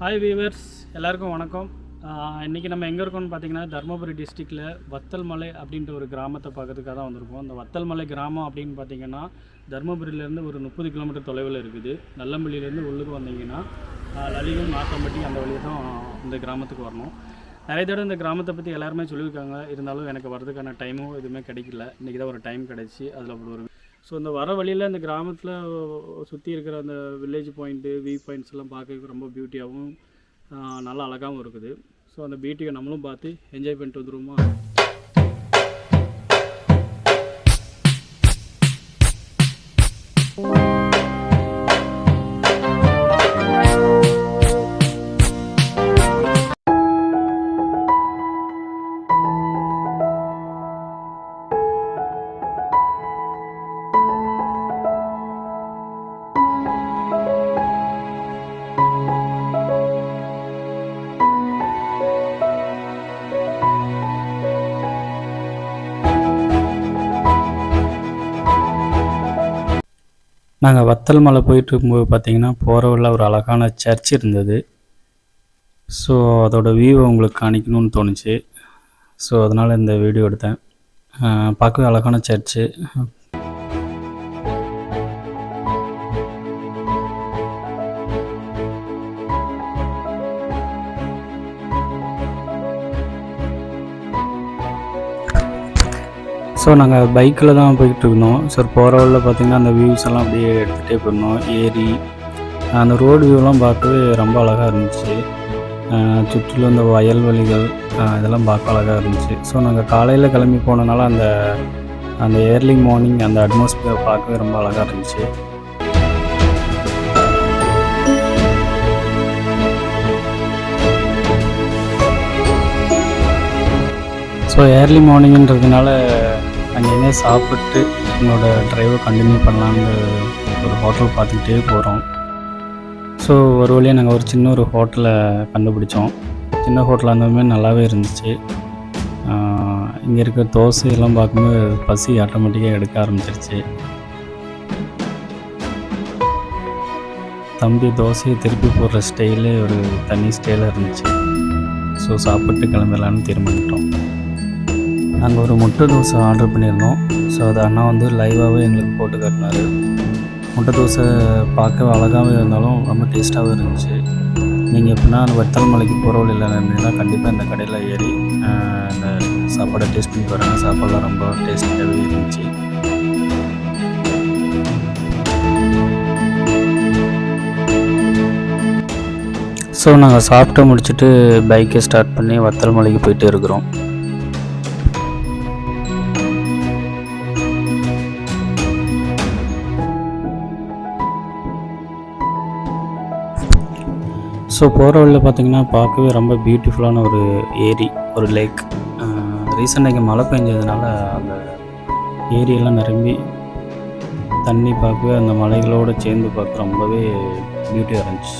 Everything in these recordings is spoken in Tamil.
ஹாய் வீவர்ஸ் எல்லாருக்கும் வணக்கம். இன்றைக்கி நம்ம எங்கே இருக்கோம்னு பார்த்தீங்கன்னா தருமபுரி டிஸ்ட்ரிக்டில் வத்தல் மலை அப்படின்ற ஒரு கிராமத்தை பார்க்கறதுக்காக தான் வந்திருக்கோம். இந்த வத்தல் மலை கிராமம் அப்படின்னு பார்த்தீங்கன்னா தருமபுரியிலேருந்து ஒரு முப்பது கிலோமீட்டர் தொலைவில் இருக்குது. நல்லம்பள்ளியிலேருந்து உள்ளுக்கு வந்தீங்கன்னா லலிகம் நாட்டம்பட்டி அந்த வழியை தான் இந்த கிராமத்துக்கு வரணும். நிறைய தடவை இந்த கிராமத்தை பற்றி எல்லாருமே சொல்லியிருக்காங்க. இருந்தாலும் எனக்கு வர்றதுக்கான டைமும் எதுவுமே கிடைக்கல. இன்றைக்கி தான் ஒரு டைம் கிடச்சி அதில் ஒரு ஸோ இந்த வர வழியில் இந்த கிராமத்தில் சுற்றி இருக்கிற அந்த வில்லேஜ் பாயிண்ட்டு வியூ பாயிண்ட்ஸ் எல்லாம் பார்க்க ரொம்ப பியூட்டியாகவும் நல்லா அழகாகவும் இருக்குது. ஸோ அந்த பியூட்டியை நம்மளும் பார்த்து என்ஜாய் பண்ணிட்டு வந்துருவோமா? நாங்கள் வத்தல் மலை போயிட்டு இருக்கும்போது பார்த்தீங்கன்னா போகிற வழியில் ஒரு அழகான சர்ச் இருந்தது. ஸோ அதோட வியூவை உங்களுக்கு காணிக்கணும்னு தோணுச்சு. ஸோ அதனால் இந்த வீடியோ எடுத்தேன். பார்க்கவே அழகான சர்ச்சு ஸோ நாங்கள் பைக்கில் தான் போய்கிட்டு இருந்தோம் சார் போகிற வழியில் பார்த்தீங்கன்னா அந்த வியூஸ் எல்லாம் அப்படியே எடுத்துகிட்டே போயிருந்தோம். ஏரி அந்த ரோடு வியூலாம் பார்க்கவே ரொம்ப அழகாக இருந்துச்சு. சுற்றிலும் இந்த வயல்வெளிகள் இதெல்லாம் பார்க்க அழகாக இருந்துச்சு. ஸோ நாங்கள் காலையில் கிளம்பி போனனால அந்த அந்த ஏர்லி மார்னிங் அந்த அட்மாஸ்பியர் பார்க்கவே ரொம்ப அழகாக இருந்துச்சு. ஸோ ஏர்லி மார்னிங்ன்றதுனால அங்கேயுமே சாப்பிட்டு என்னோடய ட்ரைவை கண்டினியூ பண்ணலான்னு ஒரு ஹோட்டல் பார்த்துக்கிட்டே போகிறோம் ஸோ ஒரு வழியாக நாங்கள் ஒரு சின்ன ஒரு ஹோட்டலை கண்டுபிடிச்சோம். சின்ன ஹோட்டலாக இருந்தாலுமே நல்லாவே இருந்துச்சு. இங்கே இருக்க தோசையெல்லாம் பார்க்கும்போது பசி ஆட்டோமேட்டிக்காக எடுக்க ஆரம்பிச்சிருச்சு. தம்பி தோசையை திருப்பி போடுற ஸ்டைலே ஒரு தனி ஸ்டைலாக இருந்துச்சு. ஸோ சாப்பிட்டு கிளம்பலான்னு தீர்மானிட்டோம் நாங்கள் ஒரு முட்டை தோசை ஆர்டர் பண்ணியிருந்தோம். ஸோ அது அண்ணா வந்து லைவாகவே எங்களுக்கு போட்டு காட்டினாரு. முட்டை தோசை பார்க்க அழகாகவே இருந்தாலும் ரொம்ப டேஸ்ட்டாகவும் இருந்துச்சு. நீங்கள் எப்படின்னா அந்த வெத்தல் மலைக்கு போகிற வழியில் இருந்தீங்கன்னா கண்டிப்பாக இந்த கடையில் ஏறி அந்த இந்த சாப்பாடை டேஸ்ட் பண்ணி பாருங்கள் சாப்பாடெலாம் ரொம்ப டேஸ்ட்டாகவே இருந்துச்சு. ஸோ நாங்கள் சாப்பிட்டு முடிச்சுட்டு பைக்கை ஸ்டார்ட் பண்ணி வத்தல் மலைக்கு போயிட்டு இருக்கிறோம். ஸோ போகிற வழியில் பார்த்தீங்கன்னா பார்க்கவே ரொம்ப பியூட்டிஃபுல்லான ஒரு ஏரி ஒரு லேக் ரீசெண்டாக இங்கே மழை பெஞ்சதுனால அந்த ஏரியெல்லாம் நிரம்பி தண்ணி பார்க்கவே அந்த மலைகளோடு சேர்ந்து பார்க்க ரொம்பவே பியூட்டியாக இருந்துச்சு.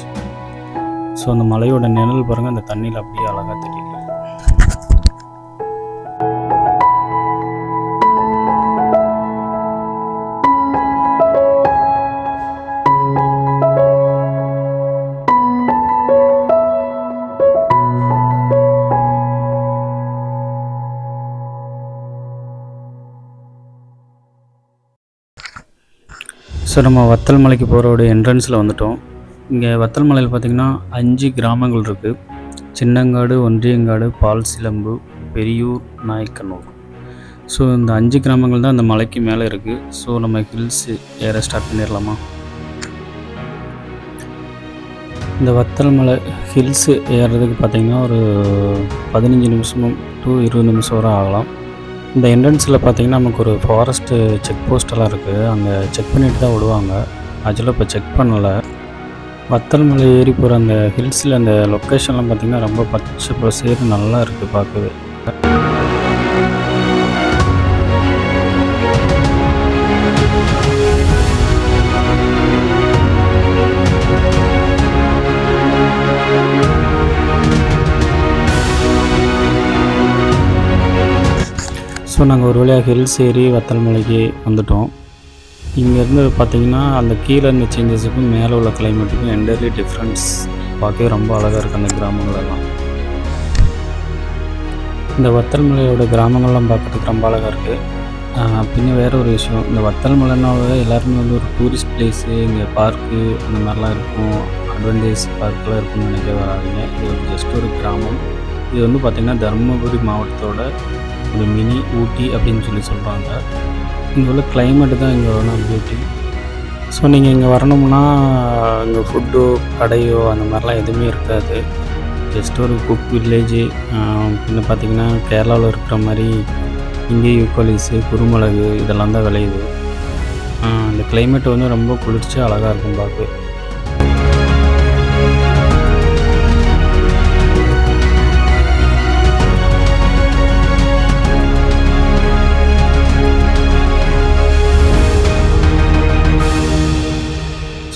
ஸோ அந்த மலையோட நிழல் பாருங்கள் அந்த தண்ணியில் அப்படியே அழகாக தெரியும் ஸோ நம்ம வத்தல் மலைக்கு போகிறோட என்ட்ரன்ஸில் வந்துட்டோம். இங்கே வத்தல் மலையில் பார்த்திங்கன்னா அஞ்சு கிராமங்கள் இருக்குது சின்னங்காடு ஒன்றியங்காடு பால் சிலம்பு பெரியூர் நாயக்கனூர். ஸோ இந்த அஞ்சு கிராமங்கள் தான் இந்த மலைக்கு மேலே இருக்குது ஸோ நம்ம ஹில்ஸ் ஏற ஸ்டார்ட் பண்ணிடலாமா இந்த வத்தல் மலை ஹில்ஸு ஏறுறதுக்கு பார்த்திங்கன்னா ஒரு பதினஞ்சு நிமிஷமும் டு இருபது நிமிஷம் வரை ஆகலாம். இந்த என்ட்ரன்ஸில் பார்த்தீங்கன்னா நமக்கு ஒரு ஃபாரஸ்ட்டு செக் போஸ்டெல்லாம் இருக்குது அங்கே செக் பண்ணிட்டு தான் விடுவாங்க ஆக்சுவலாக இப்போ செக் பண்ணலை. வத்தல் மலை ஏறி போகிற அந்த ஹில்ஸில் அந்த லொக்கேஷன்லாம் பார்த்திங்கன்னா ரொம்ப பச்சை பசேர்னு நல்லா இருக்குது பார்க்கவே. ஸோ நாங்கள் ஒரு வழியாக ஹில்ஸ் ஏறி வத்தல் மலைக்கு வந்துட்டோம். இங்கேருந்து பார்த்தீங்கன்னா அந்த கீழே இருந்த சேஞ்சஸுக்கும் மேலே உள்ள கிளைமேட்டுக்கும் என்டர்லி டிஃப்ரென்ஸ் பார்க்கவே ரொம்ப அழகாக இருக்குது அந்த கிராமங்களெல்லாம். இந்த வத்தல் மலையோட கிராமங்கள்லாம் பார்க்குறதுக்கு ரொம்ப அழகாக இருக்குது பின்ன வேறு ஒரு விஷயம். இந்த வத்தல் மலைனாவே எல்லாருமே வந்து ஒரு டூரிஸ்ட் பிளேஸு இங்கே பார்க்கு அந்த மாதிரிலாம் இருக்கும். அட்வென்ச்சர்ஸ் பார்க்கெலாம் இருக்கும்னு நினைக்க வராதிங்க. இது ஒரு ஜஸ்ட் ஒரு கிராமம். இது வந்து பார்த்திங்கன்னா தருமபுரி மாவட்டத்தோட ஒரு மினி ஊட்டி அப்படின்னு சொல்லி சொல்கிறாங்க இங்கே உள்ள climate தான் இங்கே பியூட்டி ஸோ நீங்கள் இங்கே வரணும்னா இங்கே ஃபுட்டோ கடையோ அந்த மாதிரிலாம் எதுவுமே இருக்காது. ஜஸ்ட் ஒரு குக் வில்லேஜு பின்ன பார்த்தீங்கன்னா கேரளாவில் இருக்கிற மாதிரி இங்கே யூக்கோலிஸு குருமிளகு இதெல்லாம் தான் விளையுது. இந்த கிளைமேட் வந்து ரொம்ப குளிர்ச்சி அழகாக இருக்கும் பார்க்க.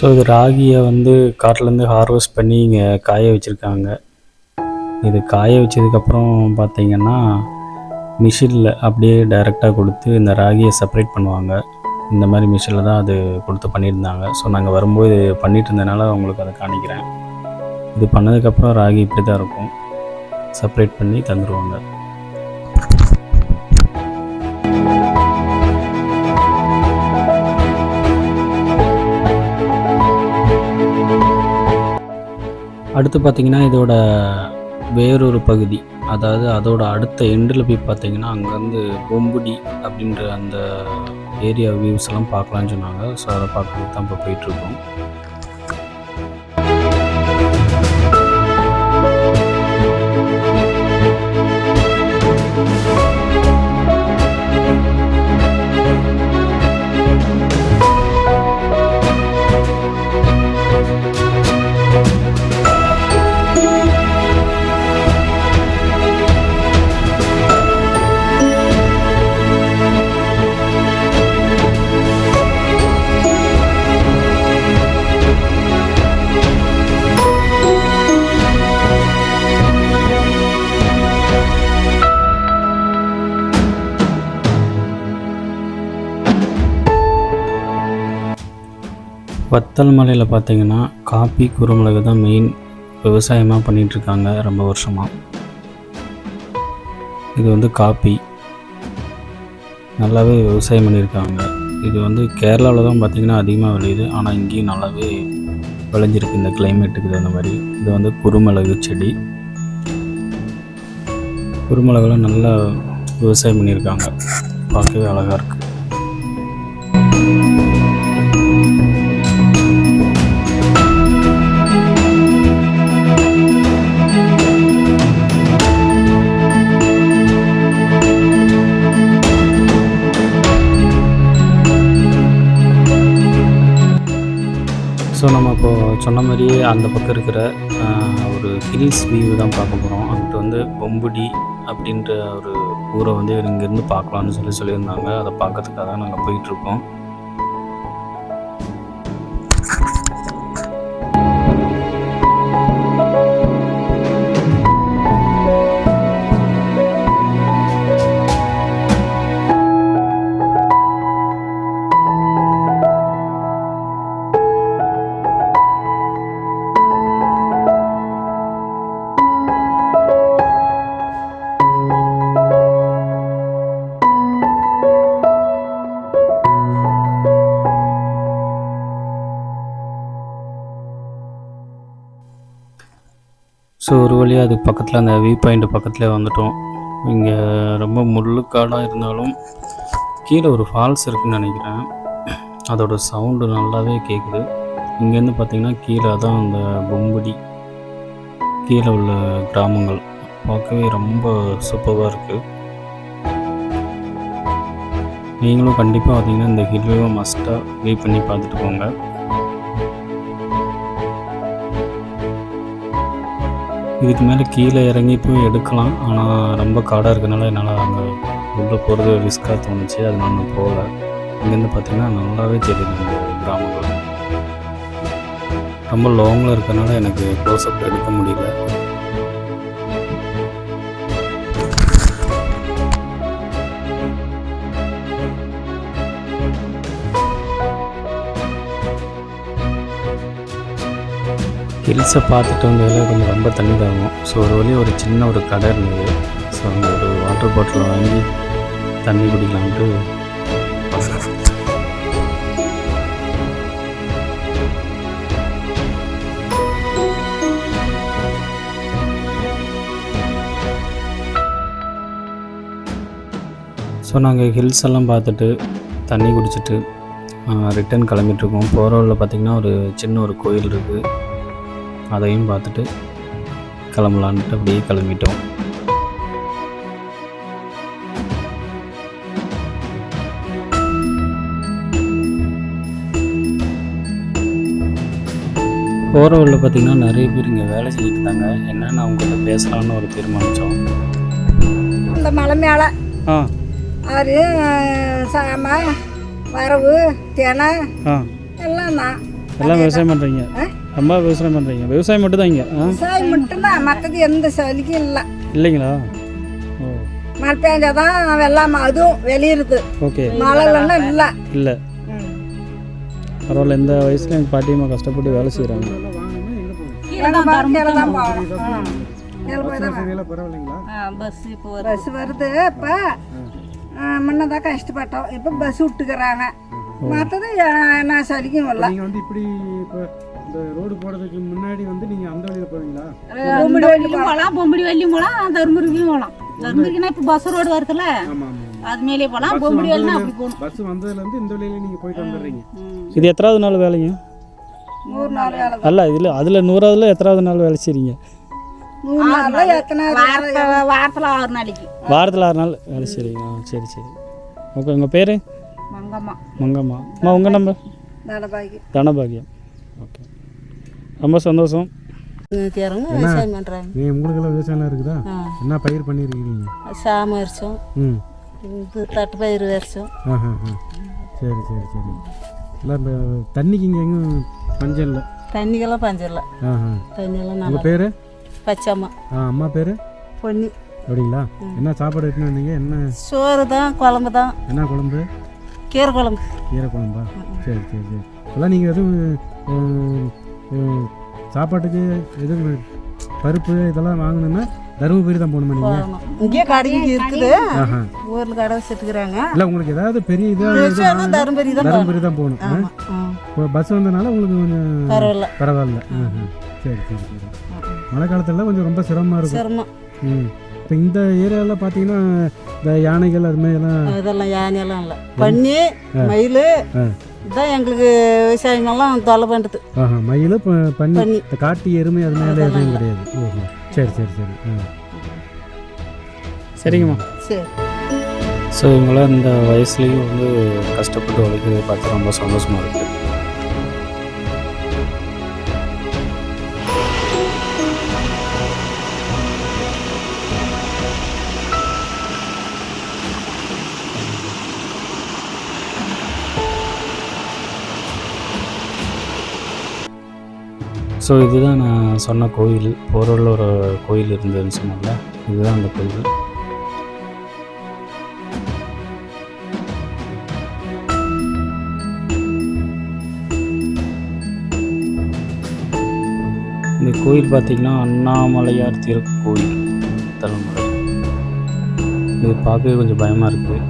ஸோ இது ராகியை வந்து காட்டிலேருந்து ஹார்வெஸ்ட் பண்ணி இங்கே காய வச்சுருக்காங்க. இது காய வச்சதுக்கப்புறம் பார்த்திங்கன்னா மிஷினில் அப்படியே டைரெக்டாக கொடுத்து இந்த ராகியை செப்பரேட் பண்ணுவாங்க. இந்த மாதிரி மிஷினில் தான் அது கொடுத்து பண்ணியிருந்தாங்க. ஸோ நாங்கள் வரும்போது இது இருந்தனால உங்களுக்கு அதை காணிக்கிறேன் இது பண்ணதுக்கப்புறம் ராகி இப்படி தான் இருக்கும். செப்பரேட் பண்ணி தந்துடுவாங்க அடுத்து பார்த்திங்கன்னா இதோட வேறொரு பகுதி. அதாவது அதோட அடுத்த எண்டில் போய் பார்த்தீங்கன்னா அங்கேருந்து பொம்புடி அப்படின்ற அந்த ஏரியா வியூஸ் எல்லாம் பார்க்கலான்னு சொன்னாங்க. ஸோ அதை பார்க்கறதுக்கு தான் இப்போ போயிட்டுருக்கோம் வத்தல் மலையில் பார்த்தீங்கன்னா காப்பி குருமிளகு தான் மெயின் விவசாயமாக பண்ணிகிட்ருக்காங்க ரொம்ப வருஷமாக இது வந்து காப்பி நல்லாவே விவசாயம் பண்ணியிருக்காங்க இது வந்து கேரளாவில் தான் பார்த்திங்கன்னா அதிகமாக விளையுது. ஆனால் இங்கேயும் நல்லாவே விளைஞ்சிருக்கு இந்த கிளைமேட்டுக்கு தகுந்த மாதிரி. இது வந்து குருமிளகு செடி. குருமிளகுலாம் நல்லா விவசாயம் பண்ணியிருக்காங்க பார்க்கவே அழகாக இருக்குது சொன்ன மாதிரியே அந்த பக்கம் இருக்கிற ஒரு ஹில்ஸ் வியூ தான் பார்க்க போகிறோம் அங்கிட்ட வந்து பொம்புடி அப்படின்ற ஒரு ஊரை வந்து இங்கேருந்து பார்க்கலான்னு சொல்லி சொல்லியிருந்தாங்க. அதை பார்க்கறதுக்காக தான் நாங்கள் போயிட்டுருக்கோம் ஸோ ஒரு வழியாக அதுக்கு பக்கத்தில் அந்த வியூ பாயிண்ட் பக்கத்தில் வந்துட்டோம். இங்கே ரொம்ப முள்ளுக்காடாக இருந்தாலும் கீழே ஒரு ஃபால்ஸ் இருக்குன்னு நினைக்கிறேன். அதோட சவுண்டு நல்லாவே கேட்குது இங்கேருந்து பார்த்திங்கன்னா கீழே தான் அந்த பொம்புடி கீழே உள்ள கிராமங்கள். பார்க்கவே ரொம்ப சூப்பராக இருக்குது நீங்களும் கண்டிப்பாக பார்த்தீங்கன்னா இந்த ஹில்வேவை மஸ்ட்டாக வியூ பண்ணி பார்த்துட்டு போங்க. இதுக்கு மேலே கீழே இறங்கி போய் எடுக்கலாம். ஆனால் ரொம்ப காடாக இருக்கனால என்னால் அங்கே உள்ளே போகிறது ரிஸ்க்காக தோணுச்சு. அதனால நான் போகல. இங்கேருந்து பார்த்திங்கன்னா நல்லாவே தெரியுது அந்த கிராமங்கள் ரொம்ப லாங்கில் இருக்கனால எனக்கு க்ளோஸ்அப் எடுக்க முடியல. ஹில்ஸை பார்த்துட்டு வந்ததில் கொஞ்சம் ரொம்ப தண்ணி தாகும் ஸோ ஒரு வழி ஒரு சின்ன ஒரு கடை இருந்தது. ஸோ அங்கே ஒரு வாட்டர் பாட்டில் வாங்கி தண்ணி குடிக்கலான்ட்டு ஸோ நாங்கள் ஹில்ஸ் எல்லாம் பார்த்துட்டு தண்ணி குடிச்சிட்டு ரிட்டன் கிளம்பிட்டுருக்கோம் போகிற வழியில் பார்த்திங்கன்னா ஒரு சின்ன ஒரு கோயில் இருக்குது அதையும் பார்த்துட்டு கிளம்பலான்ட்டு அப்படியே கிளம்பிட்டோம். போகிற வழியில் பார்த்திங்கன்னா நிறைய பேர் இங்கே வேலை செஞ்சுட்டு இருந்தாங்க. என்னென்னு அவங்கள்ட்ட பேசலான்னு ஒரு தீர்மானித்தோம் இந்த மலை மேலே ஆறு சாம வரவு தினை எல்லாம் தான் எல்லாம் விவசாயம் பண்ணுறீங்க? ரொம்ப விவசாயம் பண்ணுறீங்க விவசாயம் மட்டும் தான் இங்கே விவசாயம் மட்டும்தான். மற்றது எந்த சலிக்கும் இல்லை. இல்லைங்களா? ஓ. மழை பெஞ்சாதான் வெள்ளாம அதுவும் வெளியிருது. ஓகே. மழை இல்லைன்னா இல்லை. இல்லை. பரவாயில்ல இந்த வயசில் எங்கள் பாட்டியம்மா கஷ்டப்பட்டு வேலை செய்கிறாங்க பஸ் இப்போ பஸ் வருது இப்போ முன்னதான் கஷ்டப்பட்டோம். இப்போ பஸ் விட்டுக்கிறாங்க. மற்றது நான் சலிக்கும் இல்லை. இந்த ரோடு போடுறதுக்கு முன்னாடி வந்து நீங்கள் அந்த வழியில் போவீங்களா? பொம்படி வள்ளியும் போகலாம். பொம்படி வள்ளியும் போகலாம் தருமபுரிக்கும் போகலாம். தருமபுரிக்குனா இப்போ பஸ் ரோடு வருதுல்ல? அது மேலே போகலாம். பொம்படி வள்ளினா அப்படி போகணும். பஸ் வந்ததுலேருந்து இந்த வழியில நீங்கள் போயிட்டு வந்துடுறீங்க. இது எத்தனாவது நாள் வேலைங்க? நூறு நாள் வேலை. அல்ல இதில் அதில் நூறாவதுல எத்தனாவது நாள் வேலை எத்தனை வாரத்தில் வாரத்தில் ஆறு நாளைக்கு. வாரத்தில் ஆறு நாள் வேலை செய்கிறீங்க ஆ சரி சரி. ஓகே உங்கள் பேர்? மங்கம்மா. மங்கம்மா. அம்மா உங்கள் நம்பர் தனபாகியம் ஓகே ரொம்ப சந்தோஷம். விவசாயம் பண்ணுறாங்க நீ உங்களுக்கெல்லாம் விவசாயம்லாம் இருக்குதா? என்ன பயிர் பண்ணியிருக்கீங்க சாம அரிச்சோம் ம். இது தட்டு பயிர் ஆ சரி சரி சரி. இந்த தண்ணிக்கு இங்கே எங்கும் பஞ்சம் இல்லை? தண்ணிக்கெல்லாம் பஞ்சம் இல்லை. தண்ணியெல்லாம் உங்கள் பேர்? பச்சைம்மா ஆ அம்மா பேர்? பொன்னி. அப்படிங்களா? என்ன சாப்பாடு எடுத்துன்னு வந்தீங்க? என்ன? சோறு தான் குழம்பு தான். என்ன குழம்பு? கீரை குழம்பு. கீரை குழம்பா? சரி சரி சரி. அதெல்லாம் நீங்கள் எதுவும் சாப்பாட்டுக்கு எதுவும் பருப்பு இதெல்லாம் வாங்கணுன்னா தருமபுரி தான் போகணுமா நீங்கள் இங்கேயே கடைக்கு இருக்குது. ஊரில் கடை வச்சுட்டுக்கிறாங்க இல்லை உங்களுக்கு ஏதாவது பெரிய இதாக தருமபுரி தான் தருமபுரி தான் போகணும். இப்போ பஸ் வந்தனால உங்களுக்கு கொஞ்சம் பரவாயில்ல. பரவாயில்ல. சரி சரி சரி. மழை காலத்துல கொஞ்சம் ரொம்ப சிரமமாக இருக்கும். சிரமம். ம். இப்போ இந்த ஏரியாவில் பார்த்தீங்கன்னா இந்த யானைகள் அது மாதிரி எல்லாம் இதெல்லாம் யானையெல்லாம் இல்லை. பன்னி மயில். இதுதான் எங்களுக்கு விவசாயமெல்லாம் தொலை பண்ணுறது ஆஹா மயில் பண்ணி இந்த காட்டு எருமை அது மேலே எதுவும் கிடையாது. ஓஹோ சரி சரி சரி. ஆ. சரிங்கம்மா. சரி. ஸோ இவங்களாம் இந்த வயசுலேயும் வந்து கஷ்டப்பட்டு உழைக்கிறத பார்த்து ரொம்ப சந்தோஷமாக இருக்குது ஸோ இதுதான் நான் சொன்ன கோயில். போரில் ஒரு கோயில் இருந்ததுன்னு சொன்னேன்ல. இதுதான் அந்த கோயில். இந்த கோயில் பார்த்திங்கன்னா அண்ணாமலையார் திருக்கோயில் தலைமுறை. இது பார்க்கவே கொஞ்சம் பயமாக இருக்குது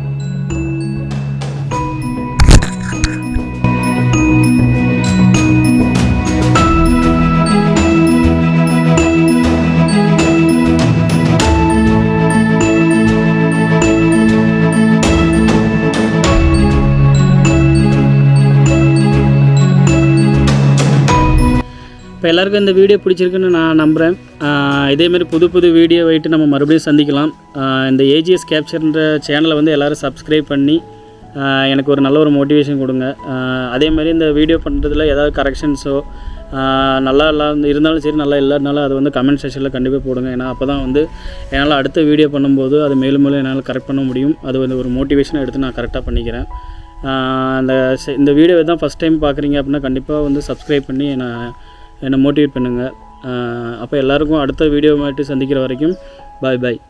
இப்போ எல்லாருக்கும் இந்த வீடியோ பிடிச்சிருக்குன்னு நான் நம்புகிறேன் இதேமாரி புது புது வீடியோ வைட்டு நம்ம மறுபடியும் சந்திக்கலாம். இந்த ஏஜிஎஸ் கேப்சர்ன்ற சேனலை வந்து எல்லோரும் சப்ஸ்கிரைப் பண்ணி எனக்கு ஒரு நல்ல ஒரு மோட்டிவேஷன் கொடுங்க. அதேமாதிரி அதே மாதிரி இந்த வீடியோ பண்ணுறதுல ஏதாவது கரெக்ஷன்ஸோ நல்லா இல்லாம இருந்தாலும் சரி நல்லா இல்லாதனாலும் அது வந்து கமெண்ட் செக்ஷனில் கண்டிப்பாக போடுங்க. ஏன்னா அப்போ தான் வந்து என்னால் அடுத்த வீடியோ பண்ணும்போது அது மேலும் மேலும் என்னால் கரெக்ட் பண்ண முடியும். அது வந்து ஒரு மோட்டிவேஷனை எடுத்து நான் கரெக்டாக பண்ணிக்கிறேன். அந்த இந்த வீடியோவை தான் ஃபஸ்ட் டைம் பார்க்குறீங்க அப்படின்னா கண்டிப்பாக வந்து சப்ஸ்கிரைப் பண்ணி நான் என்னை மோட்டிவேட் பண்ணுங்கள் அப்போ எல்லாருக்கும் அடுத்த வீடியோ மாட்டி சந்திக்கிற வரைக்கும் பாய் பாய்